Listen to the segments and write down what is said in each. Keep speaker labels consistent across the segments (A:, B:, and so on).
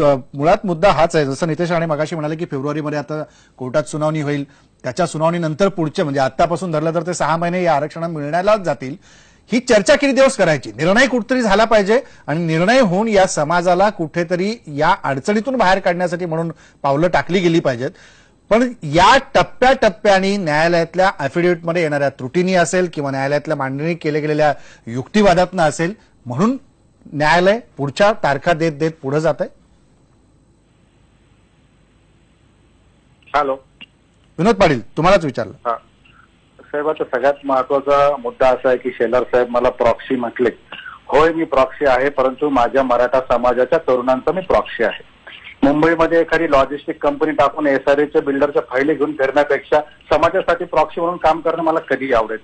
A: मुळात मुद्दा हाच आहे. जसं नितेश राणे मगाशी म्हणाले की फेब्रुवारीमध्ये आता कोर्टात सुनावणी होईल. त्याच्या सुनावणीनंतर पुढचे म्हणजे आतापासून धरलं तर ते सहा महिने या आरक्षण मिळण्यालाच जातील. ही चर्चा किती दिवस करायची? निर्णय कुठेतरी झाला पाहिजे आणि निर्णय होऊन या समाजाला कुठेतरी या अडचणीतून बाहेर काढण्यासाठी म्हणून पावलं टाकली गेली पाहिजेत. पण या टप्प्याटप्प्याने न्यायालयातल्या अॅफिडेव्हिटमध्ये येणाऱ्या त्रुटीनी असेल किंवा न्यायालयातल्या मांडणी केल्या गेलेल्या युक्तिवादातनं असेल म्हणून न्यायालय पुढच्या तारखा देत देत पुढे जात आहे
B: हॅलो.
A: विनोद पाटील तुम्हालाच विचारलं.
B: हा. साहेब आता सगळ्यात महत्त्वाचा मुद्दा असा आहे की शेलार साहेब मला प्रॉक्सी म्हटले. होय मी प्रॉक्सी आहे परंतु माझ्या मराठा समाजाच्या तरुणांचा मी प्रॉक्सी आहे. मुंबईमध्ये एखादी लॉजिस्टिक कंपनी टाकून एसआरएच्या बिल्डरच्या फाईली घेऊन फिरण्यापेक्षा समाजासाठी प्रॉक्सी म्हणून काम करणं मला कधी आवडेल.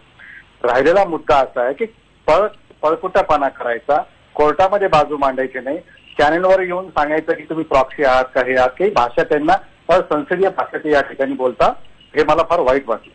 B: राहिलेला मुद्दा असा आहे की पळ पळकुटापणा करायचा कोर्टामध्ये बाजू मांडायची नाही. चॅनेलवर येऊन सांगायचं की तुम्ही प्रॉक्सी आहात का हे आहात काही भाषा त्यांना संसदीय भाषेत या ठिकाणी बोलता हे मला फार वाईट वाटलं.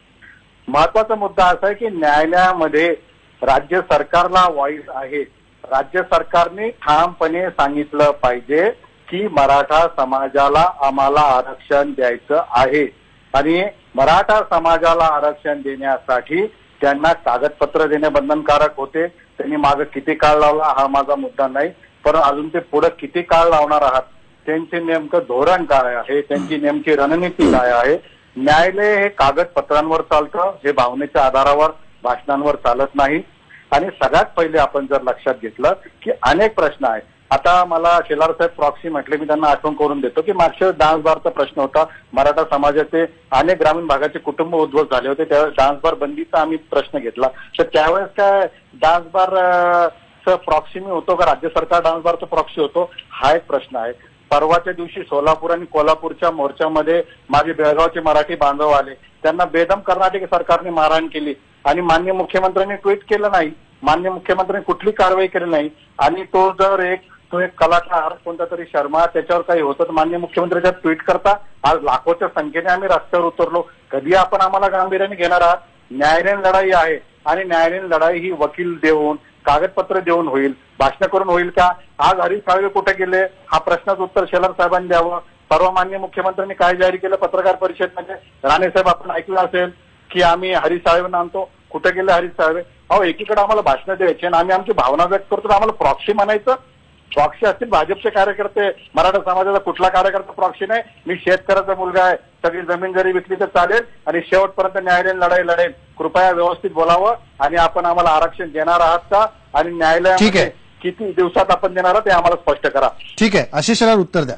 B: महत्त्वाचा मुद्दा असा आहे की न्यायालयामध्ये राज्य सरकारला वाईट आहे. राज्य सरकारने ठामपणे सांगितलं पाहिजे की मराठा समाजाला आम्हाला आरक्षण द्यायचं आहे. आणि मराठा समाजाला आरक्षण देण्यासाठी त्यांना कागदपत्र देणे बंधनकारक होते. त्यांनी मागं किती काळ लावला हा माझा मुद्दा नाही. पण अजून ते पुढे किती काळ लावणार आहात त्यांचे नेमकं धोरण काय आहे त्यांची नेमकी रणनीती काय आहे? न्यायालय हे कागदपत्रांवर चालतं हे भावनेच्या आधारावर भाषणांवर चालत नाही. आणि सगळ्यात पहिले आपण जर लक्षात घेतलं की अनेक प्रश्न आहेत. आता मला शेलार साहेब प्रॉक्सी म्हटले मी त्यांना आठवण करून देतो की मागच्या डान्स बारचा प्रश्न होता. मराठा समाजाचे अनेक ग्रामीण भागाचे कुटुंब उद्ध्वस्त झाले होते. त्यावेळेस डान्स बार बंदीचा आम्ही प्रश्न घेतला. तर त्यावेळेस काय डान्स बार प्रॉक्सी मी होतो का? राज्य सरकार डान्स बारचा प्रॉक्सी होतो? हा एक प्रश्न आहे. परवाच्या दिवशी सोलापूर आणि कोल्हापूरच्या मोर्चामध्ये माझे बेळगावचे मराठी बांधव आले. त्यांना बेदम कर्नाटक सरकारने मारहाण केली. आणि मान्य मुख्यमंत्र्यांनी ट्विट केलं नाही. मान्य मुख्यमंत्र्यांनी कुठली कारवाई केली नाही. आणि तो जर एक तो एक कलाकार कोणता तरी शर्मा त्याच्यावर काही होतं तर मान्य मुख्यमंत्र्यांच्या ट्विट करता आज लाखोच्या संख्येने आम्ही रस्त्यावर उतरलो. कधी आपण आम्हाला गांभीर्याने घेणार आहात? न्यायालयीन लढाई आहे. आणि न्यायालयीन लढाई ही वकील देऊन कागदपत्र देऊन होईल भाषण करून होईल का? आज हरीश साळवे कुठे गेले? हा प्रश्नाचं उत्तर शेलार साहेबांनी द्यावं. सर्व मान्य मुख्यमंत्र्यांनी काय जाहीर केलं पत्रकार परिषदमध्ये म्हणजे राणे साहेब आपण ऐकलं असेल की आम्ही हरीश साळवेंना आणतो. कुठे गेले हरीश साळवे अहो एकीकडे आम्हाला भाषण द्यायची आणि आम्ही आमची भावना व्यक्त करतो आम्हाला प्रॉक्सी म्हणायचं. प्रॉक्सी असतील भाजपचे कार्यकर्ते मराठा समाजाचा कुठला कार्यकर्ता प्रॉक्सी नाही मी शेतकऱ्याचा मुलगा आहे. सगळी जमीन जरी विकली तर चालेल आणि शेवटपर्यंत न्यायालयीन लढाई लढेल. कृपया व्यवस्थित बोलावं आणि आपण आम्हाला आरक्षण देणार आहात का? आणि न्यायालयामध्ये
A: आहे.
B: किती दिवसात आपण देणार आहात ते आम्हाला स्पष्ट करा.
A: ठीक आहे. आशिषला उत्तर द्या.